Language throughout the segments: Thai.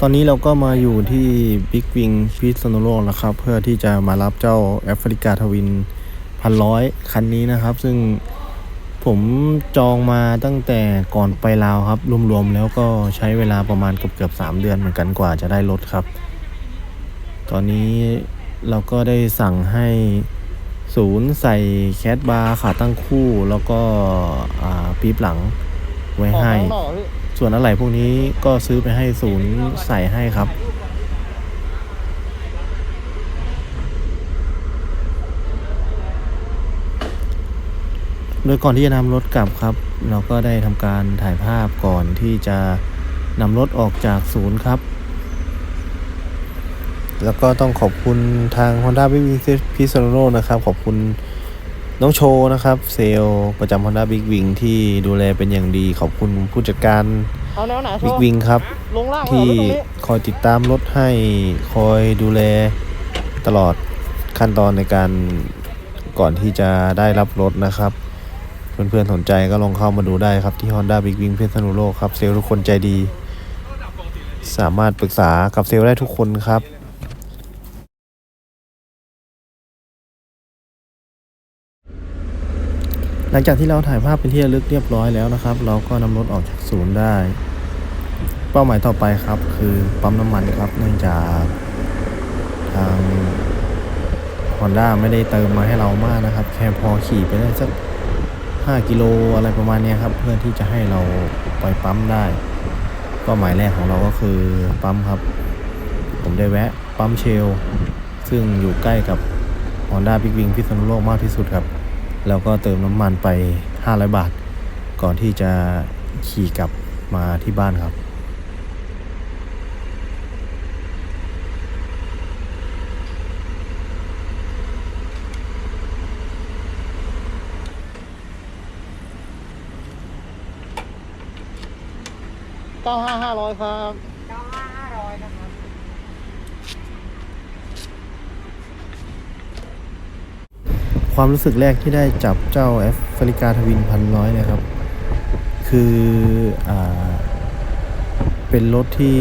ตอนนี้เราก็มาอยู่ที่บิ๊กวิงพิษณุโลกนะครับ เพื่อที่จะมารับเจ้าแอฟริกาทวินพันร้อยคันนี้นะครับ ซึ่งผมจองมาตั้งแต่ก่อนไปลาวครับ รวมๆแล้วก็ใช้เวลาประมาณเกือบๆสามเดือนเหมือนกันกว่าจะได้รถครับ ตอนนี้เราก็ได้สั่งให้ศูนย์ใส่แคดบาร์ขาตั้งคู่แล้วก็ปี๊บหลังไว้ให้ ส่วนอะไรพวกนี้ก็ซื้อไปให้ศูนย์ใส่ให้ครับ โดยก่อนที่จะนำรถกลับครับ เราก็ได้ทำการถ่ายภาพก่อนที่จะนำรถออกจากศูนย์ครับ แล้วก็ต้องขอบคุณทาง Honda Big Wing พิษณุโลกนะครับ ขอบคุณ น้องโชว์นะครับ เซลล์ประจำ Honda Big Wing ที่ดูแลเป็นอย่างดีขอบคุณผู้จัดการเอาแนวไหนโช Big ว์ Wing ครับลงล่างเลยเหรอที่หรือตรงนี้คอยติดตามรถให้คอยดูแลตลอดขั้นตอนในการก่อนที่จะได้รับรถนะครับ เพื่อนๆสนใจก็ลองเข้ามาดูได้ครับที่ Honda Big Wing เพชรสนุโลกครับ เซลล์ทุกคนใจดี สามารถปรึกษากับเซลล์ได้ทุกคนครับ หลังจากที่เราถ่ายภาพเป็นที่ระลึกเรียบร้อยแล้วนะครับ เราก็นำรถออกจากศูนย์ได้ เป้าหมายต่อไปครับ คือปั๊มน้ำมันครับ เนื่องจากทาง Honda ไม่ได้เติมมาให้เรามากนะครับ แค่พอขี่ไปได้สัก 5 กิโลอะไรประมาณนี้ครับ เพื่อที่จะให้เราไปปั๊มได้เป้าหมายแรกของเราก็คือปั๊มครับ ผมได้แวะปั๊มเชล ซึ่งอยู่ใกล้กับ Honda Big Wing พิษณุโลกมากที่สุดครับ แล้วก็เติมน้ำมันไป 500 บาท ก่อนที่จะขี่กลับมาที่บ้านครับเก้าห้าห้าร้อยครับ เก้าห้าห้าร้อยนะครับ ความรู้สึกแรกที่ได้จับเจ้าแอฟริกาทวินพันร้อยนี่ยครับ คืออ่าเป็นรถที่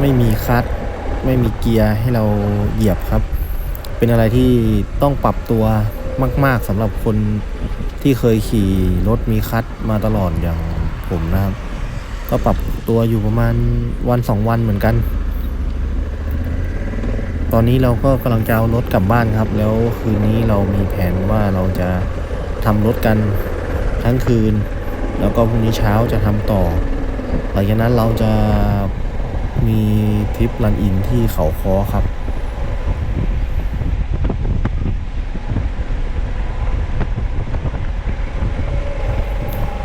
ไม่มีคัตไม่มีเกียร์ให้เราเหยียบครับ เป็นอะไรที่ต้องปรับตัวมาก ๆสำหรับคนที่เคยขี่รถมีคัตมาตลอดอย่างผมนะครับ ก็ปรับตัวอยู่ประมาณวันสองวันเหมือนกัน ตอนนี้เราก็กำลังจะเอารถกลับบ้านครับ แล้วคืนนี้เรามีแผนว่าเราจะทำรถกันทั้งคืน แล้วก็พรุ่งนี้เช้าจะทำต่อ หลังจากนั้นเราจะมีทริปรันอินที่เขาคอครับ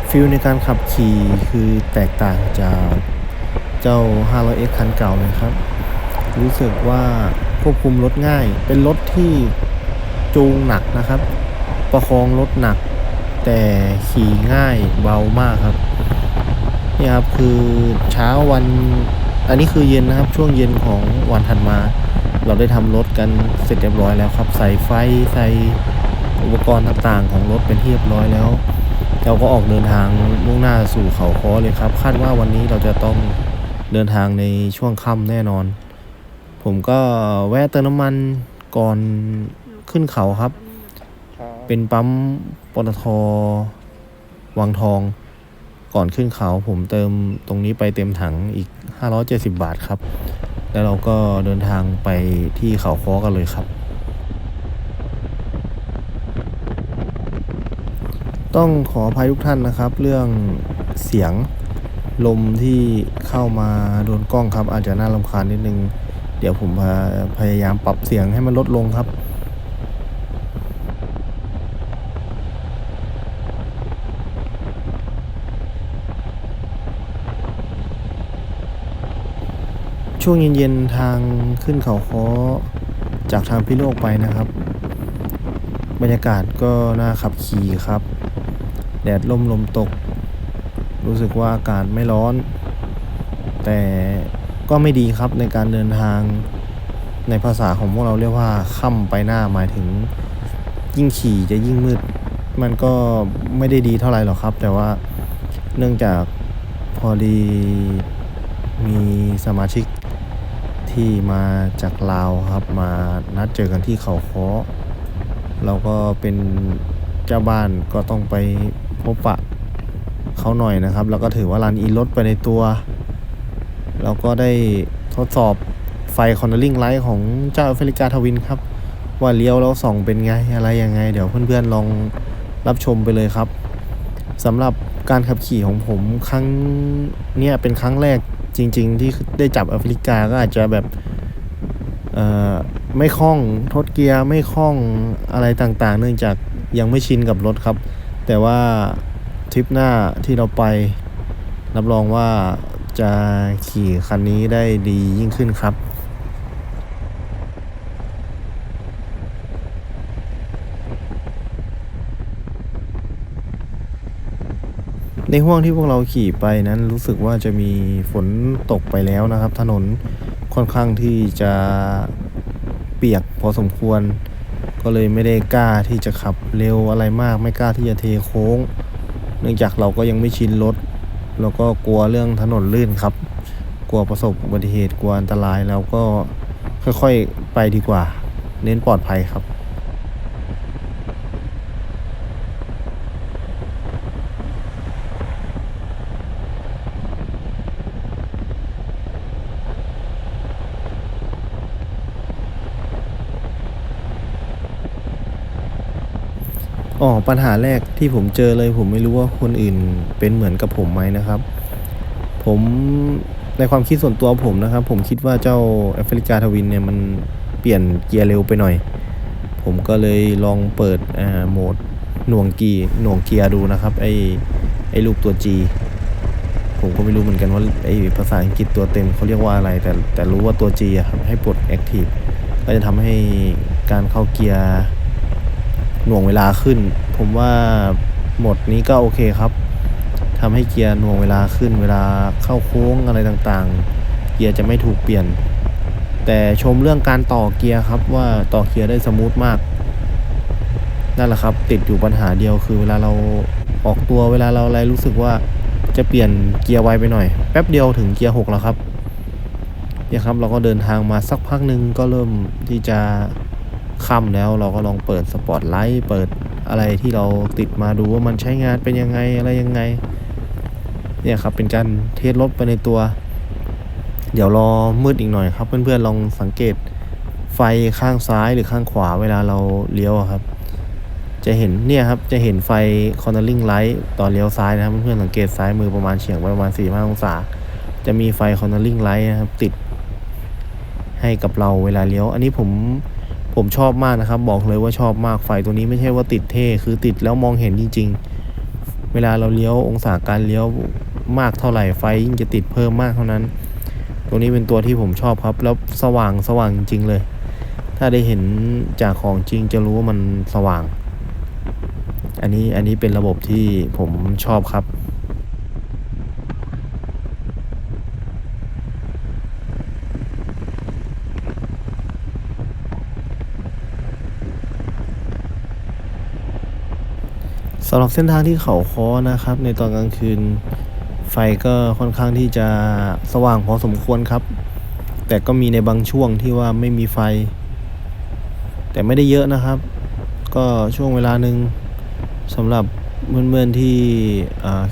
ฟิลในการขับขี่คือแตกต่างจากเจ้า 500X คันเก่าเลยครับ รู้สึกว่า ควบคุมรถง่าย เป็นรถที่จูงหนักนะครับ ประคองรถหนัก แต่ขี่ง่ายเบามากครับนี่ครับคือเช้าวัน อันนี้คือเย็นนะครับ ช่วงเย็นของวันถัดมา เราได้ทำรถกันเสร็จเรียบร้อยแล้วครับ ใส่ไฟใส่อุปกรณ์ต่างๆ ของรถเป็นที่เรียบร้อยแล้ว เราก็ออกเดินทางมุ่งหน้าสู่เขาค้อเลยครับ คาดว่าวันนี้เราจะต้องเดินทางในช่วงค่ำแน่นอน ผมก็แวะเติมน้ำมันก่อนขึ้นเขาครับ เป็นปั๊มปตทวังทอง ก่อนขึ้นเขา ผมเติมตรงนี้ไปเต็มถังอีก 570 บาทครับ แล้วเราก็เดินทางไปที่เขาค้อกันเลยครับ ต้องขออภัยทุกท่านนะครับ เรื่องเสียงลมที่เข้ามาโดนกล้องครับ อาจจะน่ารำคาญนิดนึง เดี๋ยวผมพยายามปรับเสียงให้มันลดลงครับช่วงเย็นๆทางขึ้นเขาค้อจากทางพิโลกไปนะครับ บรรยากาศก็น่าขับขี่ครับ แดดล่มลมตก รู้สึกว่าอากาศไม่ร้อน แต่ ก็ไม่ดีครับในการเดินทางในภาษาของพวกเราเรียกว่าค่ำไปหน้าหมายถึง ยิ่งขี่จะยิ่งมืด มันก็ไม่ได้ดีเท่าไหร่หรอกครับ แต่ว่าเนื่องจากพอดีมีสมาชิกที่มาจากลาวครับมานัดเจอกันที่เขาค้อเราก็เป็นเจ้าบ้านก็ต้องไปพบปะเขาหน่อยนะครับ แล้วก็ถือว่ารันอีรถไปในตัว เราก็ได้ทดสอบไฟคอนเนอร์ลิงไลท์ของเจ้าแอฟริกาทวินครับ ว่าเลี้ยวแล้วส่องเป็นไงอะไรยังไง เดี๋ยวเพื่อนๆลองรับชมไปเลยครับสำหรับการขับขี่ของผมครั้งเนี้ยเป็นครั้งแรกจริง ๆ ที่ได้จับแอฟริกาก็อาจจะแบบไม่คล่องทดเกียร์ไม่คล่องอะไรต่างๆ เนื่องจากยังไม่ชินกับรถครับ แต่ว่าทริปหน้าที่เราไปรับรองว่า จะขี่คันนี้ได้ดียิ่งขึ้นครับในห่วงที่พวกเราขี่ไปนั้นรู้สึกว่าจะมีฝนตกไปแล้วนะครับ ถนนค่อนข้างที่จะเปียกพอสมควร ก็เลยไม่ได้กล้าที่จะขับเร็วอะไรมาก ไม่กล้าที่จะเทโค้ง เนื่องจากเราก็ยังไม่ชินรถ แล้วก็กลัวเรื่องถนนลื่นครับ กลัวประสบอุบัติเหตุกลัวอันตรายแล้วก็ค่อยๆไปดีกว่า เน้นปลอดภัยครับ อ๋อ ปัญหาแรกที่ผมเจอเลย ผมไม่รู้ว่าคนอื่นเป็นเหมือนกับผมไหมนะครับ ผมในความคิดส่วนตัวผมนะครับ ผมคิดว่าเจ้าแอฟริกาทวินเนี่ยมันเปลี่ยนเกียร์เร็วไปหน่อย ผมก็เลยลองเปิดอ่าโหมดหน่วงกีหน่วงเกียร์ดูนะครับ ไอไอรูปตัว G ผมก็ไม่รู้เหมือนกันว่าไอภาษาอังกฤษตัวเต็มเขาเรียกว่าอะไร แต่แต่รู้ว่าตัว G อะครับให้ปลด Active ก็จะทำให้การเข้าเกียร์ หน่วงเวลาขึ้น ผมว่าหมดนี้ก็โอเคครับทำให้เกียร์หน่วงเวลาขึ้น เวลาเข้าโค้งอะไรต่างๆ เกียร์จะไม่ถูกเปลี่ยน แต่ชมเรื่องการต่อเกียร์ครับว่าต่อเกียร์ได้สมูทมากนั่นแหละครับ ติดอยู่ปัญหาเดียวคือเวลาเราออกตัวเวลาเราอะไรรู้สึกว่าจะเปลี่ยนเกียร์ไวไปหน่อย แป๊บเดียวถึงเกียร์หกแล้วครับเนี่ยครับเราก็เดินทางมาสักพักหนึ่งก็เริ่มที่จะ ค่ำแล้วเราก็ลองเปิดสปอตไลท์เปิดอะไรที่เราติดมาดูว่ามันใช้งานเป็นยังไงอะไรยังไง เนี่ยครับเป็นการเทสรถไปในตัว เดี๋ยวรอมืดอีกหน่อยครับ เพื่อนๆลองสังเกตไฟข้างซ้ายหรือข้างขวาเวลาเราเลี้ยวครับ จะเห็นเนี่ยครับจะเห็นไฟ cornering light ตอนเลี้ยวซ้ายนะครับเพื่อนๆสังเกตซ้ายมือประมาณเฉียงประมาณ4 5องศา จะมีไฟ cornering light นะครับติดให้กับเราเวลาเลี้ยว อันนี้ผม ผมชอบมากนะครับ บอกเลยว่าชอบมากไฟตัวนี้ไม่ใช่ว่าติดเท่คือติดแล้วมองเห็นจริง ๆ เวลาเราเลี้ยวองศาการเลี้ยวมากเท่าไหร่ไฟยิ่งจะติดเพิ่มมากเท่านั้น ตัวนี้เป็นตัวที่ผมชอบครับ แล้วสว่างสว่างจริงๆเลย ถ้าได้เห็นจากของจริงจะรู้ว่ามันสว่าง อันนี้อันนี้เป็นระบบที่ผมชอบครับำหรับเส้นทางที่เขาค้อนะครับ ในตอนกลางคืนไฟก็ค่อนข้างที่จะสว่างพอสมควรครับ แต่ก็มีในบางช่วงที่ว่าไม่มีไฟ แต่ไม่ได้เยอะนะครับ ก็ช่วงเวลาหนึ่งสำหรับเพื่อนๆที่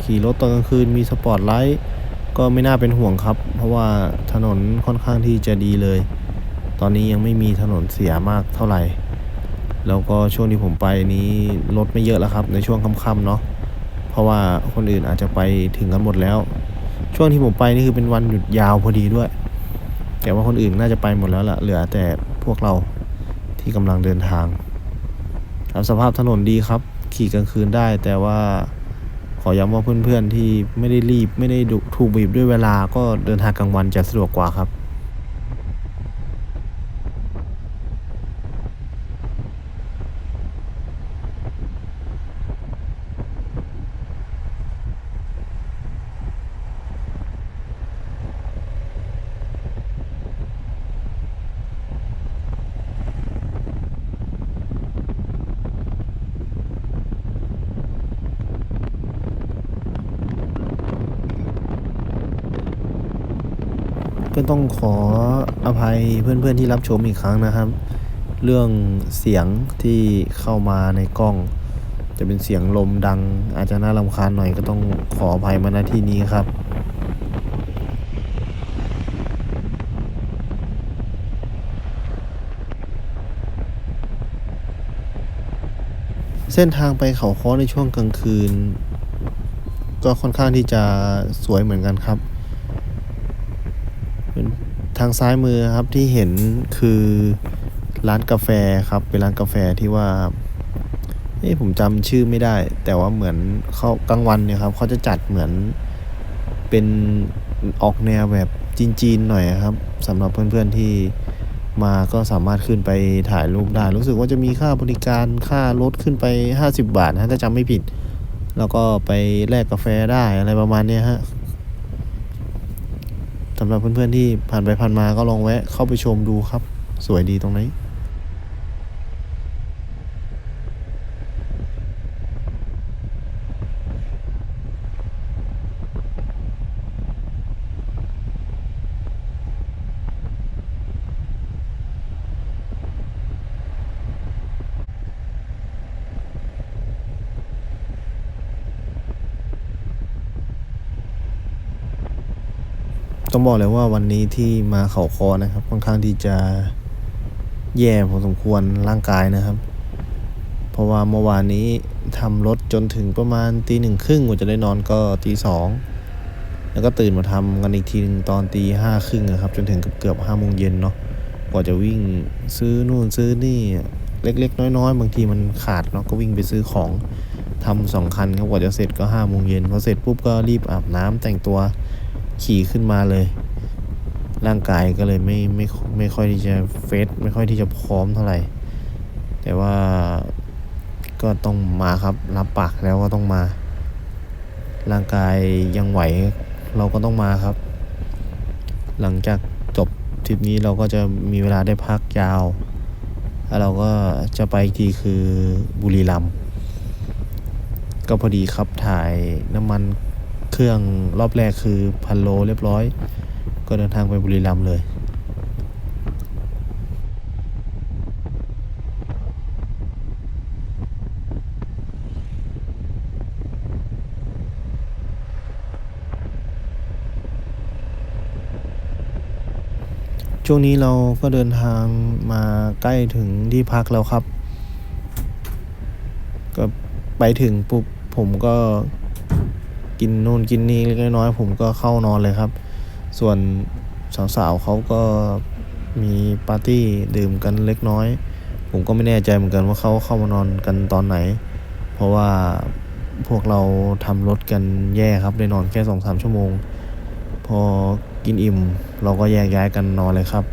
ขี่รถตอนกลางคืนมีสปอร์ตไลท์ก็ไม่น่าเป็นห่วงครับ เพราะว่าถนนค่อนข้างที่จะดีเลย ตอนนี้ยังไม่มีถนนเสียมากเท่าไหร่ แล้วก็ช่วงที่ผมไปนี้รถไม่เยอะแล้วครับ ในช่วงค่ำๆเนาะเพราะว่าคนอื่นอาจจะไปถึงกันหมดแล้ว ช่วงที่ผมไปนี่คือเป็นวันหยุดยาวพอดีด้วย แต่ว่าคนอื่นน่าจะไปหมดแล้วละเหลือแต่พวกเราที่กำลังเดินทางครับสภาพถนนดีครับ ขี่กลางคืนได้ แต่ว่าขอย้ำว่าเพื่อนๆที่ไม่ได้รีบไม่ได้ถูกบีบด้วยเวลาก็เดินทางกลางวันจะสะดวกกว่าครับ ก็ต้องขออภัยเพื่อนๆที่รับชมอีกครั้งนะครับ เรื่องเสียงที่เข้ามาในกล้อง จะเป็นเสียงลมดัง อาจจะน่ารำคาญหน่อยก็ต้องขออภัยมาณที่นี้ครับเส้นทางไปเขาค้อในช่วงกลางคืน ก็ค่อนข้างที่จะสวยเหมือนกันครับางซ้ายมือครับที่เห็นคือร้านกาแฟครับ เป็นร้านกาแฟที่ว่าเอ้ผมจำชื่อไม่ได้ แต่ว่าเหมือนเขากลางวันเนี่ยครับเขาจะจัดเหมือนเป็นออกแนวแบบจีนๆหน่อยครับสำหรับเพื่อนๆที่มาก็สามารถขึ้นไปถ่ายรูปได้ รู้สึกว่าจะมีค่าบริการค่ารถขึ้นไป 50 บาทนะถ้าจำไม่ผิด แล้วก็ไปแลกกาแฟได้อะไรประมาณนี้ฮะ สำหรับเพื่อนๆที่ผ่านไปผ่านมาก็ลองแวะเข้าไปชมดูครับ สวยดีตรงนี้ ต้องบอกเลยว่าวันนี้ที่มาเขาคอนะครับ ค่อนข้างที่จะแย่พอสมควรร่างกายนะครับ เพราะว่าเมื่อวานนี้ทำรถจนถึงประมาณตีหนึ่งครึ่งกว่าจะได้นอนก็ตีสองแล้วก็ตื่นมาทำกันอีกทีหนึงตอนตีห้าครึ่งอะครับ จนถึงเกือบห้าโมงเย็นเนาะกว่าจะวิ่งซื้อนู่นซื้อนี่เล็กๆ น้อยๆ บางทีมันขาดเนาะก็วิ่งไปซื้อของทำสองคันครับกว่าจะเสร็จก็ห้าโมงเย็นพอเสร็จปุ๊บก็รีบอาบน้ำแต่งตัว ขี่ขึ้นมาเลย ร่างกายก็เลยไม่ไม่ไม่ค่อยที่จะเฟสไม่ค่อยที่จะพร้อมเท่าไหร่ แต่ว่าก็ต้องมาครับรับปากแล้วก็ต้องมา ร่างกายยังไหวเราก็ต้องมาครับ หลังจากจบทริปนี้เราก็จะมีเวลาได้พักยาวแล้วเราก็จะไปอีกทีคือบุรีรัมย์ก็พอดีครับถ่ายน้ำมัน เครื่องรอบแรกคือพันโลเรียบร้อย ก็เดินทางไปบุรีรัมย์เลยช่วงนี้เราก็เดินทางมาใกล้ถึงที่พักแล้วครับ ก็ไปถึงปุ๊บผมก็ กินนู่นกินนี่เล็กน้อยผมก็เข้านอนเลยครับ ส่วนสาวๆเขาก็มีปาร์ตี้ดื่มกันเล็กน้อย ผมก็ไม่แน่ใจเหมือนกันว่าเขาเข้ามานอนกันตอนไหน เพราะว่าพวกเราทำรถกันแย่ครับได้นอนแค่สองสามชั่วโมง พอกินอิ่ม เราก็แยกย้ายกันนอนเลยครับ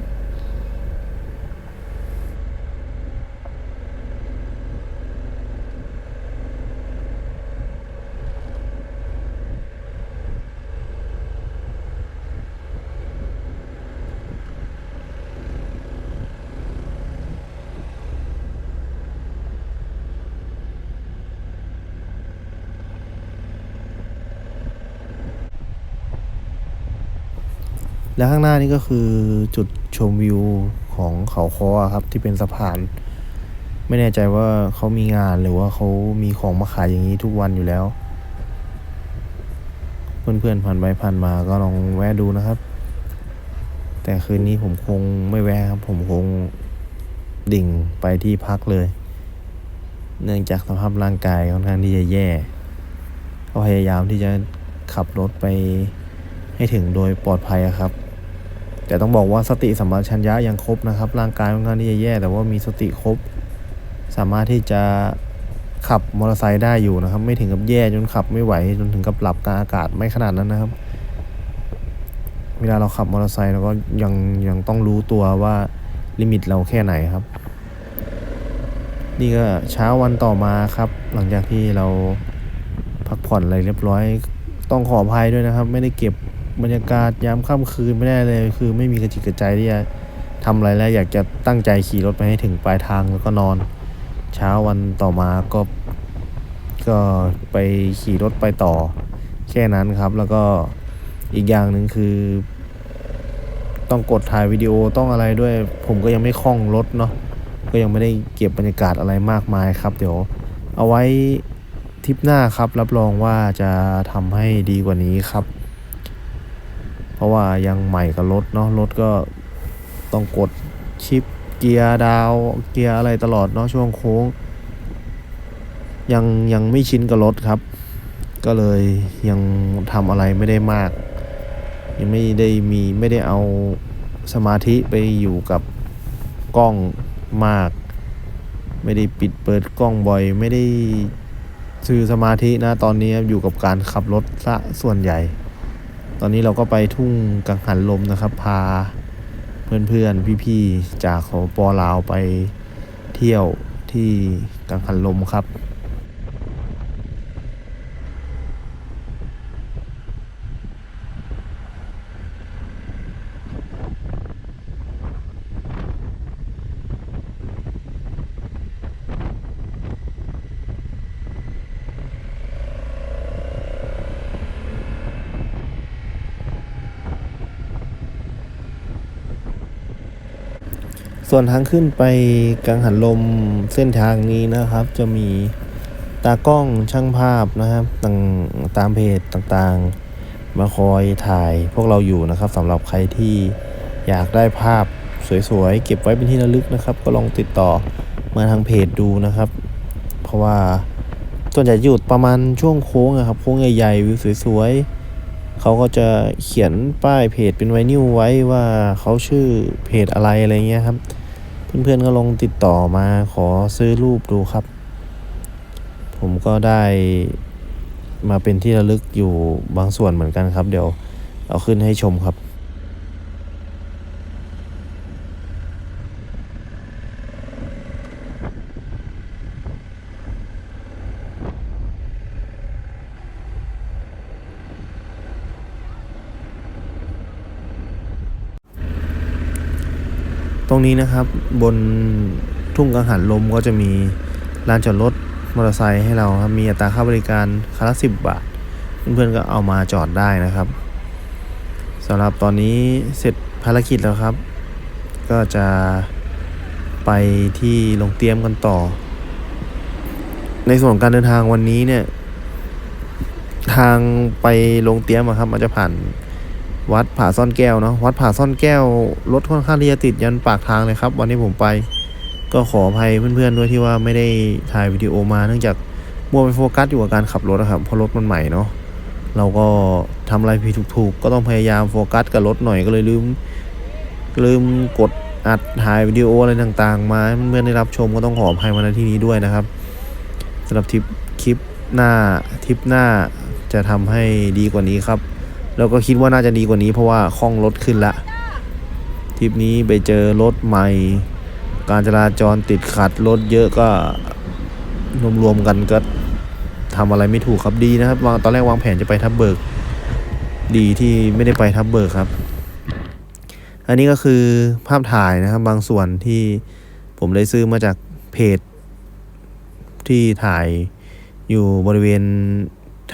และข้างหน้านี่ก็คือจุดชมวิวของเขาคอครับที่เป็นสะพาน ไม่แน่ใจว่าเขามีงานหรือว่าเขามีของมาขายอย่างนี้ทุกวันอยู่แล้ว เพื่อนๆผ่านไปผ่านมาก็ลองแวะดูนะครับ แต่คืนนี้ผมคงไม่แวะครับผมคงดิ่งไปที่พักเลย เนื่องจากสภาพร่างกายค่อนข้างที่จะแย่ก็พยายามที่จะขับรถไปให้ถึงโดยปลอดภัยครับ แต่ต้องบอกว่าสติสัมปชัญญะยังครบนะครับ ร่างกายค่อนข้างที่จะแย่แต่ว่ามีสติครบ สามารถที่จะขับมอเตอร์ไซค์ได้อยู่นะครับ ไม่ถึงกับแย่จนขับไม่ไหวจนถึงกับหลับกลางอากาศไม่ขนาดนั้นนะครับ เวลาเราขับมอเตอร์ไซค์เราก็ยังยังต้องรู้ตัวว่าลิมิตเราแค่ไหนครับ นี่ก็เช้าวันต่อมาครับ หลังจากที่เราพักผ่อนอะไรเรียบร้อย ต้องขออภัยด้วยนะครับ ไม่ได้เก็บ บรรยากาศยามค่ำคืนไม่ได้เลย คือไม่มีกระจิตกระใจที่จะทำอะไรแล้ว อยากจะตั้งใจขี่รถไปให้ถึงปลายทางแล้วก็นอน เช้าวันต่อมาก็ก็ไปขี่รถไปต่อ แค่นั้นครับ แล้วก็อีกอย่างหนึ่งคือ ต้องกดถ่ายวิดีโอต้องอะไรด้วย ผมก็ยังไม่คล่องรถเนาะก็ยังไม่ได้เก็บบรรยากาศอะไรมากมายครับ เดี๋ยว เอาไว้ทริปหน้าครับ รับรองว่าจะทำให้ดีกว่านี้ครับ ราะว่ายังใหม่กับรถเนาะรถก็ต้องกดชิปเกียร์ดาวเกียร์อะไรตลอดเนาะช่วงโค้ง ยังยังไม่ชินกับรถครับ ก็เลยยังทำอะไรไม่ได้มาก ยังไม่ได้มีไม่ได้เอาสมาธิไปอยู่กับกล้องมาก ไม่ได้ปิดเปิดกล้องบ่อย ไม่ได้ซื้อสมาธินะตอนนี้อยู่กับการขับรถซะส่วนใหญ่ ตอนนี้เราก็ไปทุ่งกังหันลมนะครับ พาเพื่อนๆพี่ๆจากสปปลาวไปเที่ยวที่กังหันลมครับ วนทางขึ้นไปกังหันลมเส้นทางนี้นะครับ จะมีตากล้องช่างภาพนะครับต่างตามเพจต่างๆ มาคอยถ่ายพวกเราอยู่นะครับสำหรับใครที่อยากได้ภาพสวยๆ เก็บไว้เป็นที่ระลึกนะครับ ก็ลองติดต่อมาทางเพจดูนะครับ เพราะว่าส่วนใหญ่อยู่ประมาณช่วงโค้งอะครับโค้งใหญ่ๆวิวสวยๆเขาก็จะเขียนป้ายเพจเป็นไวนิลไว้ว่าเขาชื่อเพจอะไรอะไรเงี้ยครับ เพื่อนๆก็ลงติดต่อมาขอซื้อรูปดูครับ ผมก็ได้มาเป็นที่ระลึกอยู่บางส่วนเหมือนกันครับ เดี๋ยวเอาขึ้นให้ชมครับ ตรงนี้นะครับบนทุ่งกังหันลมก็จะมีลานจอดรถมอเตอร์ไซค์ให้เราครับมีอัตราค่าบริการคันละสิบบาท เพื่อนๆก็เอามาจอดได้นะครับสำหรับตอนนี้เสร็จภารกิจแล้วครับ ก็จะไปที่ลงเตรียมกันต่อ ในส่วนการเดินทางวันนี้เนี่ย ทางไปลงเตรียมครับ มันจะผ่าน วัดผาซ่อนแก้วเนาะวัดผาซ่อนแก้วรถค่อนข้างที่จะติดยันปากทางเลยครับ วันที่ผมไปก็ขออภัยเพื่อนๆด้วยที่ว่าไม่ได้ถ่ายวิดีโอมาเนื่องจากมัวไปโฟกัสอยู่กับการขับรถนะครับเพราะรถมันใหม่เนาะเราก็ทำอะไรผิดถูกๆ ก็ต้องพยายามโฟกัสกับรถหน่อยก็เลยลืม ลืมกดอัดถ่ายวิดีโออะไรต่างๆ มาเพื่อนๆได้รับชมก็ต้องขออภัยมาณที่นี้ด้วยนะครับสำหรับทริปคลิปหน้าทริปหน้าจะทำให้ดีกว่านี้ครับ แล้วก็คิดว่าน่าจะดีกว่านี้เพราะว่าคล่องรถขึ้นละทริปนี้ไปเจอรถใหม่ การจราจรติดขัดรถเยอะก็รวมๆกันก็ทำอะไรไม่ถูกครับดีนะครับวางตอนแรกวางแผนจะไปทับเบิก ดีที่ไม่ได้ไปทับเบิกครับ อันนี้ก็คือภาพถ่ายนะครับบางส่วนที่ผมได้ซื้อมาจากเพจ ที่ถ่ายอยู่บริเวณ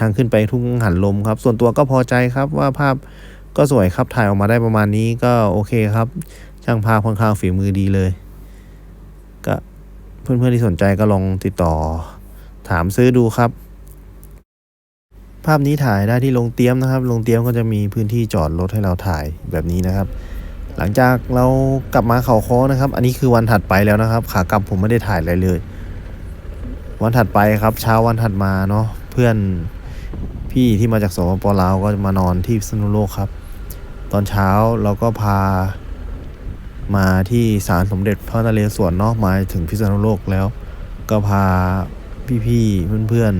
ทางขึ้นไปทุ่งหันลมครับ ส่วนตัวก็พอใจครับว่าภาพก็สวยครับถ่ายออกมาได้ประมาณนี้ก็โอเคครับช่างภาพค่อนข้างฝีมือดีเลย ก็เพื่อนๆที่สนใจก็ลองติดต่อ ถามซื้อดูครับ ภาพนี้ถ่ายได้ที่ลงเตรียมนะครับลงเตรียมก็จะมีพื้นที่จอดรถให้เราถ่ายแบบนี้นะครับ หลังจากเรากลับมาเขาค้อนะครับ อันนี้คือวันถัดไปแล้วนะครับ ขากลับผมไม่ได้ถ่ายอะไรเลย วันถัดไปครับ เช้าวันถัดมาเนาะเพื่อน พี่ที่มาจากสปปลาวก็มานอนที่พิษณุโลกครับ ตอนเช้าเราก็พามาที่ศาลสมเด็จพระนเรศวรนาะมาถึงพิษณุโลกแล้ว ก็พาพี่ๆเพื่อน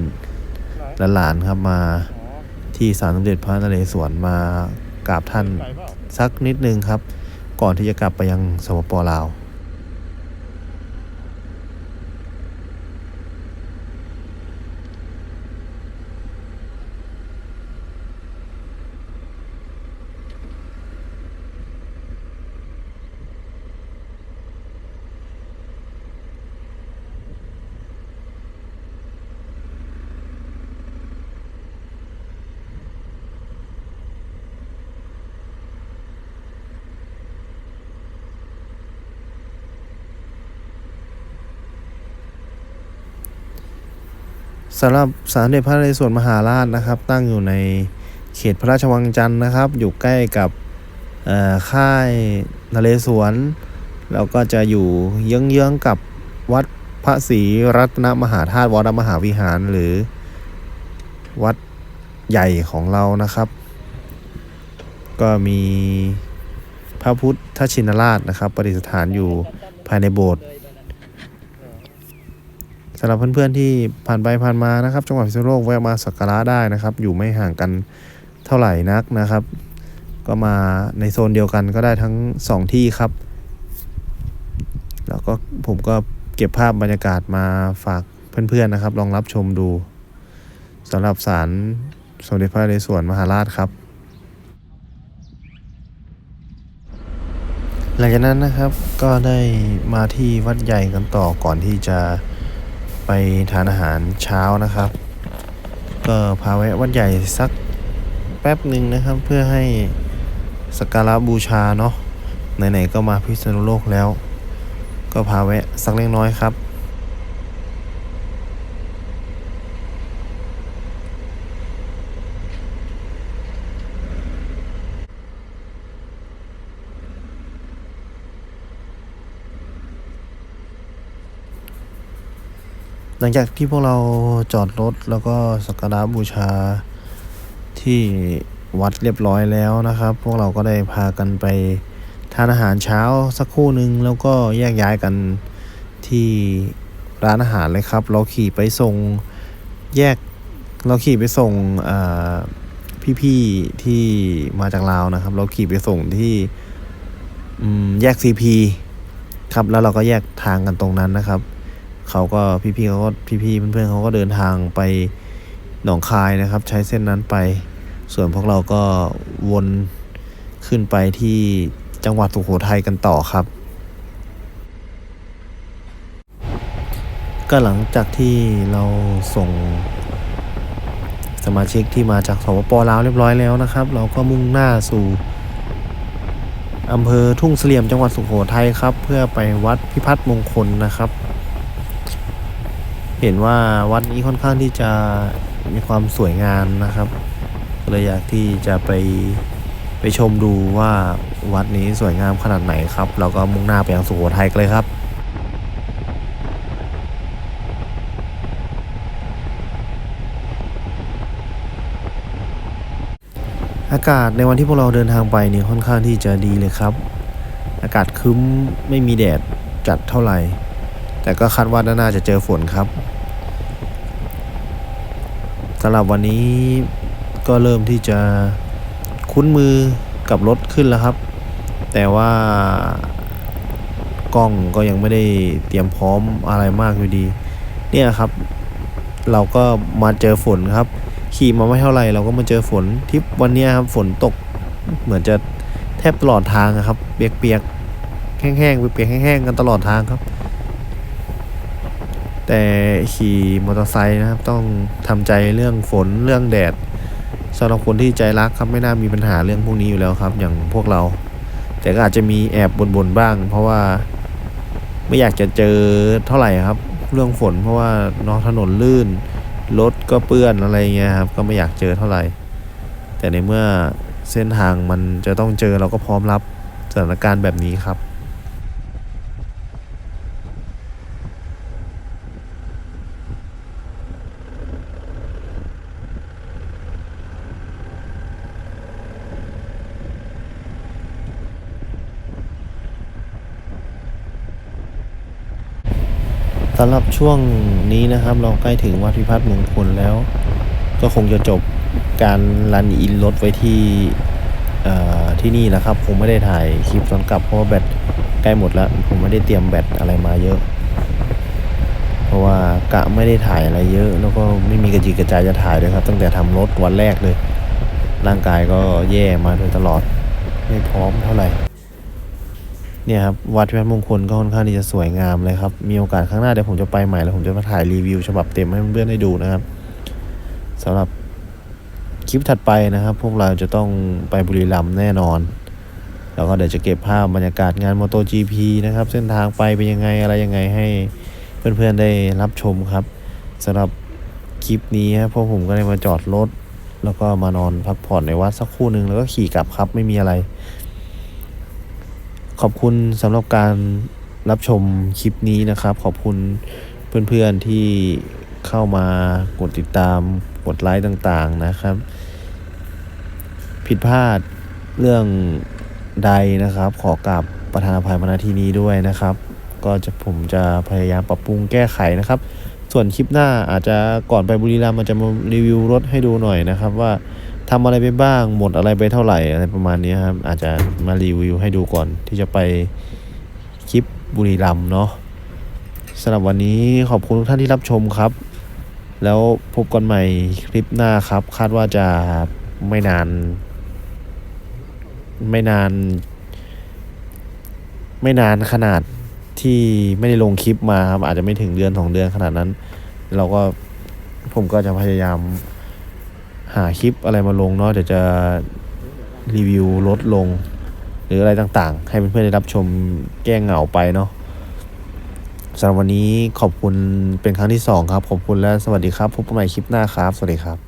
ๆหลานๆครับมาที่ศาลสมเด็จพระนเรศวรมากราบท่านสักนิดนึงครับ ก่อนที่จะกลับไปยังสปปลาว สำหรับสามเด็จพระนเรศวรมหาราชนะครับ ตั้งอยู่ในเขตพระราชวังจันทร์นะครับ อยู่ใกล้กับเอ่อค่ายนเรศวรแล้วก็จะอยู่เยื้องๆกับวัดพระศรีรัตนมหาธาตุวรมหาวิหารหรือวัดใหญ่ของเรานะครับ ก็มีพระพุทธชินราชนะครับประดิษฐานอยู่ภายในโบสถ์ สำหรับเพื่อนๆที่ผ่านไปผ่านมานะครับ จังหวัดพิษณุโลกแวะมาสักการะได้นะครับ อยู่ไม่ห่างกันเท่าไหร่นักนะครับ ก็มาในโซนเดียวกันก็ได้ทั้งสองที่ครับ แล้วก็ผมก็เก็บภาพบรรยากาศมาฝากเพื่อนๆนะครับ ลองรับชมดูสำหรับศาลสมเด็จพระนเรศวรมหาราชครับ หลังจากนั้นนะครับก็ได้มาที่วัดใหญ่กันต่อก่อนที่จะ ไปทานอาหารเช้านะครับ ก็พาแวะวัดใหญ่สักแป๊บหนึ่งนะครับ เพื่อให้สักการะบูชาเนาะไหนๆก็มาพิษณุโลกแล้ว ก็พาแวะสักเล็กน้อยครับ หลังจากที่พวกเราจอดรถแล้วก็สักการะบูชาที่วัดเรียบร้อยแล้วนะครับ พวกเราก็ได้พากันไปทานอาหารเช้าสักครู่หนึ่งแล้วก็แยกย้ายกันที่ร้านอาหารเลยครับ เราขี่ไปส่งแยกเราขี่ไปส่งพี่ๆที่มาจากลาวนะครับ เราขี่ไปส่งที่แยก CP ครับแล้วเราก็แยกทางกันตรงนั้นนะครับ เขาก็พี่ๆเขาก็พี่ๆเพื่อนๆเขาก็เดินทางไปหนองคายนะครับ ใช้เส้นนั้นไป ส่วนพวกเราก็วนขึ้นไปที่จังหวัดสุโขทัยกันต่อครับ ก็หลังจากที่เราส่งสมาชิกที่มาจากสปปลาวเรียบร้อยแล้วนะครับ เราก็มุ่งหน้าสู่อำเภอทุ่งเสลี่ยมจังหวัดสุโขทัยครับ เพื่อไปวัดพิพัฒน์มงคลนะครับ เห็นว่าวัดนี้ค่อนข้างที่จะมีความสวยงามนะครับเลยอยากที่จะไปไปชมดูว่าวัดนี้สวยงามขนาดไหนครับเราก็มุ่งหน้าไปยังสุโขทัยกันเลยครับอากาศในวันที่พวกเราเดินทางไปเนี่ยค่อนข้างที่จะดีเลยครับ อากาศคึ้มไม่มีแดดจัดเท่าไหร่ แต่ก็คาดว่าน่าจะเจอฝนครับสำหรับวันนี้ก็เริ่มที่จะคุ้นมือกับรถขึ้นแล้วครับ แต่ว่ากล้องก็ยังไม่ได้เตรียมพร้อมอะไรมากอยู่ดี เนี่ยครับ เราก็มาเจอฝนครับ ขี่มาไม่เท่าไหร่เราก็มาเจอฝนทิปวันนี้ครับฝนตกเหมือนจะแทบตลอดทางครับ เปียกๆแห้งๆเปียกๆแห้งๆกันตลอดทางครับ แต่ขี่มอเตอร์ไซค์นะครับ ต้องทำใจเรื่องฝนเรื่องแดดสำหรับคนที่ใจรักครับไม่น่ามีปัญหาเรื่องพวกนี้อยู่แล้วครับ อย่างพวกเรา แต่ก็อาจจะมีแอบบ่นๆบ้าง เพราะว่าไม่อยากจะเจอเท่าไหร่ครับ เรื่องฝนเพราะว่านอะถนนลื่นรถก็เปื้อนอะไรเงี้ยครับก็ไม่อยากเจอเท่าไหร่ แต่ในเมื่อเส้นทางมันจะต้องเจอเราก็พร้อมรับสถานการณ์แบบนี้ครับ สำหรับช่วงนี้นะครับ เราใกล้ถึงวัดพิพัฒน์มงคลแล้ว ก็คงจะจบการรันอินรถไว้ที่ที่นี่นะครับ คงไม่ได้ถ่ายคลิปตอนกลับเพราะว่าแบตใกล้หมดแล้วผมไม่ได้เตรียมแบตอะไรมาเยอะ เพราะว่ากะไม่ได้ถ่ายอะไรเยอะ แล้วก็ไม่มีกระจิกกระจายจะถ่ายเลยครับ ตั้งแต่ทำรถวันแรกเลย ร่างกายก็แย่มาโดยตลอด ไม่พร้อมเท่าไหร่ เนี่ยครับวัดพิพัฒน์มงคลก็ค่อนข้างที่จะสวยงามเลยครับ มีโอกาสข้างหน้าเดี๋ยวผมจะไปใหม่แล้วผมจะมาถ่ายรีวิวฉบับเต็มให้เพื่อนๆได้ดูนะครับสำหรับคลิปถัดไปนะครับ พวกเราจะต้องไปบุรีรัมย์แน่นอน แล้วก็เดี๋ยวจะเก็บภาพบรรยากาศงาน MotoGP นะครับ เส้นทางไปเป็นยังไงอะไรยังไงให้เพื่อนๆได้รับชมครับสำหรับคคลิปนี้ครับเพราะผมก็เลยมาจอดรถแล้วก็มานอนพักผ่อนในวัดสักครู่หนึ่งแล้วก็ขี่กลับครับไม่มีอะไร ขอบคุณสำหรับการรับชมคลิปนี้นะครับ ขอบคุณเพื่อนๆที่เข้ามากดติดตามกดไลค์ต่างๆนะครับ ผิดพลาดเรื่องใดนะครับ ขอกราบประธานอภัยมาณที่นี้ด้วยนะครับ ก็จะผมจะพยายามปรับปรุงแก้ไขนะครับ ส่วนคลิปหน้าอาจจะก่อนไปบุรีรัมย์อาจจะมารีวิวรถให้ดูหน่อยนะครับว่า ทำอะไรไปบ้าง หมดอะไรไปเท่าไหร่อะไรประมาณนี้ครับ อาจจะมารีวิวให้ดูก่อนที่จะไปคลิปบุรีรัมเนาะสำหรับวันนี้ขอบคุณทุกท่านที่รับชมครับ แล้วพบกันใหม่คลิปหน้าครับ คาดว่าจะไม่นาน ไม่นาน ไม่นานขนาดที่ไม่ได้ลงคลิปมาครับอาจจะไม่ถึงเดือนสองเดือนขนาดนั้น เราก็ผมก็จะพยายาม หาคลิปอะไรมาลงเนาะเดี๋ยวจะรีวิวลดลง หรืออะไรต่างๆ ให้เพื่อนๆได้รับชมแก้เหงาไปเนาะสำหรับวันนี้ขอบคุณเป็นครั้งที่สองครับ ขอบคุณและสวัสดีครับ พบกันใหม่คลิปหน้าครับ สวัสดีครับ